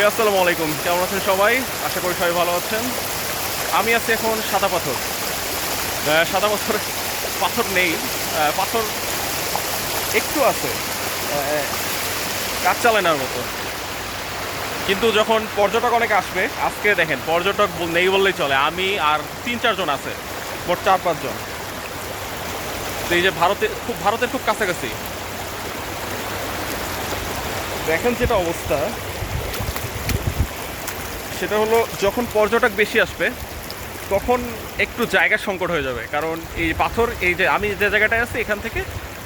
এই আসসালামু আলাইকুম। কেমন আছেন সবাই? আশা করি সবাই ভালো আছেন। আমি আছি এখন সাদা পাথর। সাদা পাথর পাথর নেই। পাথর একটু আছে। কাজ চালানোর মতো। কিন্তু যখন পর্যটক অনেক আসবে, আজকে দেখেন, পর্যটক নেই বললেই চলে। আমি আর তিন, চারজন আছে। মোট চার, পাঁচজন। তো এই যে ভারতে, খুব, ভারতের খুব কাছাকাছি। দেখেন যেটা অবস্থা। সেটা হলো যখন পর্যটক বেশি আসবে, তখন একটু জায়গার সংকট হয়ে যাবে। কারণ এই পাথর, এই যে আমি যে জায়গাটায় আছি এখান থেকে,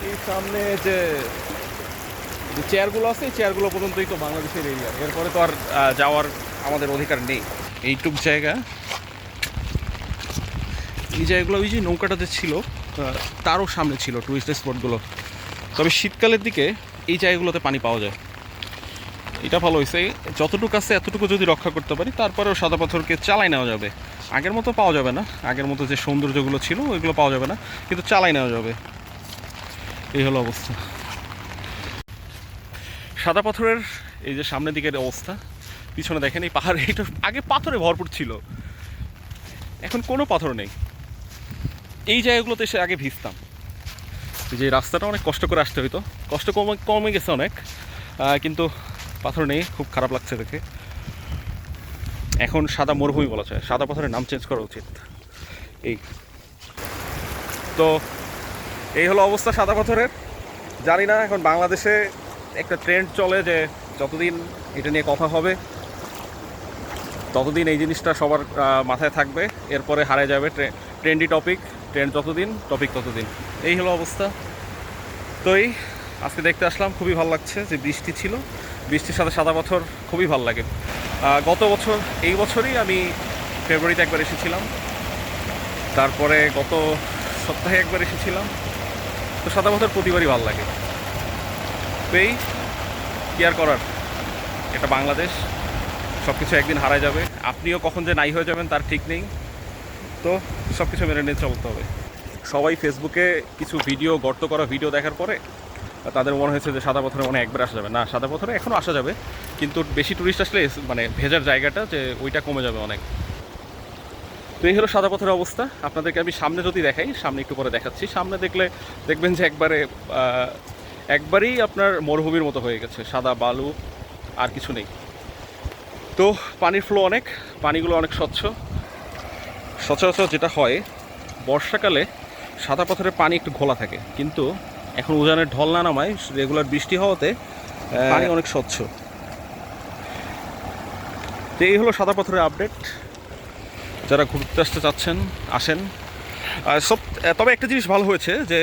এই সামনে যে যে চেয়ারগুলো আছে, এই চেয়ারগুলো পর্যন্তই তো বাংলাদেশের এরিয়া এরপরে তো আর যাওয়ার আমাদের অধিকার নেই। এইটুক জায়গা। এই জায়গাগুলো, ওই যে নৌকাটা যে ছিল তারও সামনে ছিল টুরিস্ট স্পটগুলো তবে শীতকালের দিকে এই জায়গাগুলোতে পানি পাওয়া যায়। এটা ভালো হয়েছে যতটুকু আছে এতটুকু যদি রক্ষা করতে পারি, তারপরেও সাদা পাথরকে চালাই নেওয়া যাবে। আগের মতো পাওয়া যাবে না। আগের মতো যে সৌন্দর্যগুলো ছিল, ওইগুলো পাওয়া যাবে না। কিন্তু চালাই নেওয়া যাবে। এই হলো অবস্থা। সাদা পাথরের এই যে সামনের দিকের অবস্থা, পিছনে দেখেন এই পাহাড়, এটা আগে পাথরে ভরপুর ছিল। এখন কোনো পাথর নেই। এই জায়গাগুলোতে এসে আগে ভিজতাম। যে রাস্তাটা অনেক কষ্ট করে আসতে হইতো। কষ্ট কমে কমে গেছে অনেক। কিন্তু পাথর নেই খুব খারাপ লাগছে দেখে। এখন সাদা মরুভূমি বলা যায়। সাদা পাথরের নাম চেঞ্জ করা উচিত। এই। তো এই হলো অবস্থা সাদা পাথরের। জানি না, এখন বাংলাদেশে একটা ট্রেন্ড চলে যে যতদিন এটা নিয়ে কথা হবে, ততদিন এই জিনিসটা সবার মাথায় থাকবে। এরপরে হারিয়ে যাবে ট্রেন্ডি টপিক ট্রেন্ড যতদিন টপিক ততদিন। এই হলো অবস্থা। তো এই, আজকে দেখতে আসলাম, খুবই ভালো লাগছে যে বৃষ্টি ছিল। বৃষ্টির সাথে সাদা পাথর খুবই ভালো লাগে। গত বছর, এই বছরই আমি ফেব্রুয়ারিতে একবার এসেছিলাম। তারপরে গত সপ্তাহে একবার এসেছিলাম। তো সাদা পাথর প্রতিবারই ভালো লাগে। তো এই কি আর করার? এটা বাংলাদেশ সব কিছু একদিন হারায় যাবে। আপনিও কখন যে নাই হয়ে যাবেন তার ঠিক নেই। তো সব কিছু মেনে নিয়ে চলতে হবে। সবাই ফেসবুকে কিছু ভিডিও গর্ত করা ভিডিও দেখার পরে তাদের মনে হয়েছে যে সাদা পাথরে মনে একবার আসা যাবে। না, সাদা পাথরে এখনও আসা যাবে, কিন্তু বেশি টুরিস্ট আসলে মানে ভেজার জায়গাটা যে ওইটা কমে যাবে অনেক। তো এই হলো সাদা পাথরের অবস্থা। আপনাদেরকে আমি সামনে যদি দেখাই, সামনে একটু পরে দেখাচ্ছি। সামনে দেখলে দেখবেন যে একবারে একবারেই আপনার মরুভূমির মতো হয়ে গেছে। সাদা বালু, আর কিছু নেই। তো পানির ফ্লো অনেক, পানিগুলো অনেক স্বচ্ছ। সচরাচর যেটা হয়, বর্ষাকালে সাদা পাথরের পানি একটু ঘোলা থাকে, কিন্তু এখন উজানের ঢল না নামায় রেগুলার বৃষ্টি হওয়াতে পানি অনেক স্বচ্ছ। তো এই হলো সাদা পাথরের আপডেট। যারা ঘুরতে আসতে চাচ্ছেন আসেন। আর সব তবে একটা জিনিস ভালো হয়েছে যে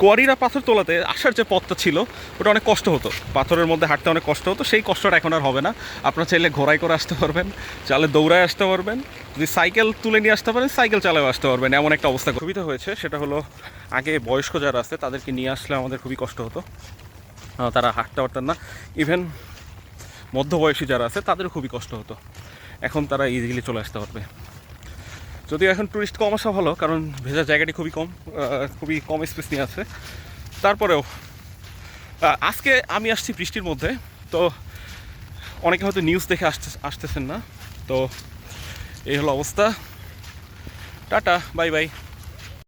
কোয়ারিরা পাথর তোলাতে আসার যে পথটা ছিল ওটা অনেক কষ্ট হতো। পাথরের মধ্যে হাঁটতে অনেক কষ্ট হতো সেই কষ্টটা এখন আর হবে না। আপনারা চাইলে ঘোড়ায় করে আসতে পারবেন চাইলে দৌড়ায় আসতে পারবেন। যদি সাইকেল তুলে নিয়ে আসতে পারেন, সাইকেল চালাও আসতে পারবেন। এমন একটা অবস্থা সুবিধা হয়েছে, সেটা হলো আগে বয়স্ক যারা আছে তাদেরকে নিয়ে আসলে আমাদের খুবই কষ্ট হতো। তারা হাঁটতে পারতেন না। ইভেন মধ্যবয়সী যারা আছে, তাদেরও খুবই কষ্ট হতো। এখন তারা ইজিলি চলে আসতে পারবে। যদিও এখন টুরিস্ট কম আসা ভালো, কারণ ভেজার জায়গাটি খুবই কম খুবই কম স্পেস নিয়ে আছে। তারপরেও আজকে আমি আসছি বৃষ্টির মধ্যে, তো অনেকে হয়তো নিউজ দেখে আসতে আসতেছেন না। তো এই হলো অবস্থা। Tata bye bye.